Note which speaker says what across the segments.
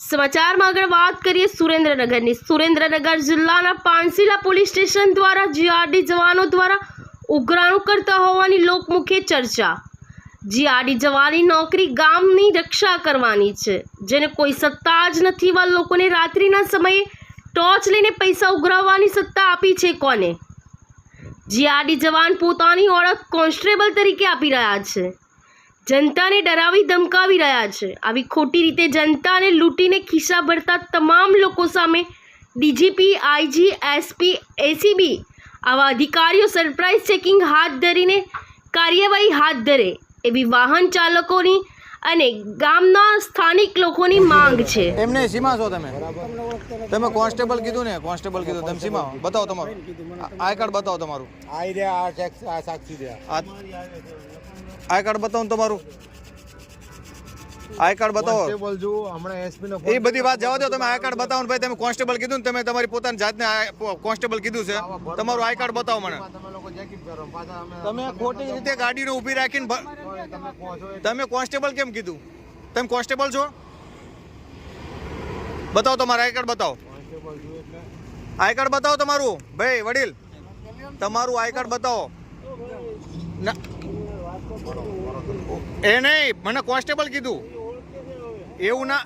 Speaker 1: સમાચારમાં આગળ વાત કરીએ સુરેન્દ્રનગરની. સુરેન્દ્રનગર જિલ્લાના પાનસીલા પોલીસ સ્ટેશન દ્વારા જીઆરડી જવાનો દ્વારા ઉઘરાણું કરતા હોવાની લોકમુખ્ય ચર્ચા. જીઆરડી જવાની નોકરી ગામની રક્ષા કરવાની છે, જેને કોઈ સત્તા જ નથી વા લોકોને રાત્રિના સમયે ટોર્ચ લઈને પૈસા ઉઘરાવવાની સત્તા આપી છે કોને? જીઆરડી જવાન પોતાની ઓળખ કોન્સ્ટેબલ તરીકે આપી રહ્યા છે. જનતાને ડરાવી ધમકાવી રહ્યા છે. આવી ખોટી રીતે જનતાને લૂંટીને ખિસ્સા ભરતા તમામ લોકો સામે ડીજીપી આઈજી એસપી એસીબી આવા અધિકારીઓ સરપ્રાઇઝ ચેકિંગ હાથ ધરીને કાર્યવાહી હાથ ધરે એવી વાહન ચાલકોની અને ગામના સ્થાનિક લોકોની માંગ છે.
Speaker 2: એમને સીમા છો તમે? તમે કોન્સ્ટેબલ કીધું ને કોન્સ્ટેબલ કીધું. તમે સીમા બતાવો તમારું. આઈ કાર્ડ બતાવો તમારું.
Speaker 3: આ સાક્ષી
Speaker 2: આઈ કાર્ડ બતાવો ને તમારું? આઈ કાર્ડ બતાવો.
Speaker 3: જો હમણાં એસપી નો
Speaker 2: એ બધી વાત જવા દો તમે આઈ કાર્ડ બતાવો ને ભાઈ તમે કોન્સ્ટેબલ કીધું ને તમે તમારી પોતાની જાતને કોન્સ્ટેબલ કીધું છે. તમારું આઈ કાર્ડ બતાવો મને.
Speaker 3: તમે લોકો જેકિંગ કરો પાછા અમે
Speaker 2: તમે ખોટી રીતે ગાડીને ઊભી રાખીને
Speaker 3: તમે
Speaker 2: કોન્સ્ટેબલ કેમ કીધું? તમે કોન્સ્ટેબલ છો? બતાવો તમારું આઈ કાર્ડ બતાવો. આઈ કાર્ડ બતાવો તમારું. ભાઈ વડીલ તમારું આઈ કાર્ડ બતાવો. ના એ નહીં મને કોન્સ્ટેબલ કીધું. એવું ના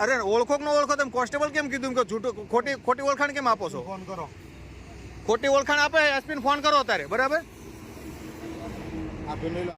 Speaker 2: અરે ઓળખો ન ઓળખો તમે કોન્સ્ટેબલ કેમ કીધું? કે જૂઠું ખોટી ખોટી ઓળખાણ કેમ આપો છો?
Speaker 3: ફોન કરો.
Speaker 2: ખોટી ઓળખાણ આપે એસપીને ફોન કરો અત્યારે બરાબર?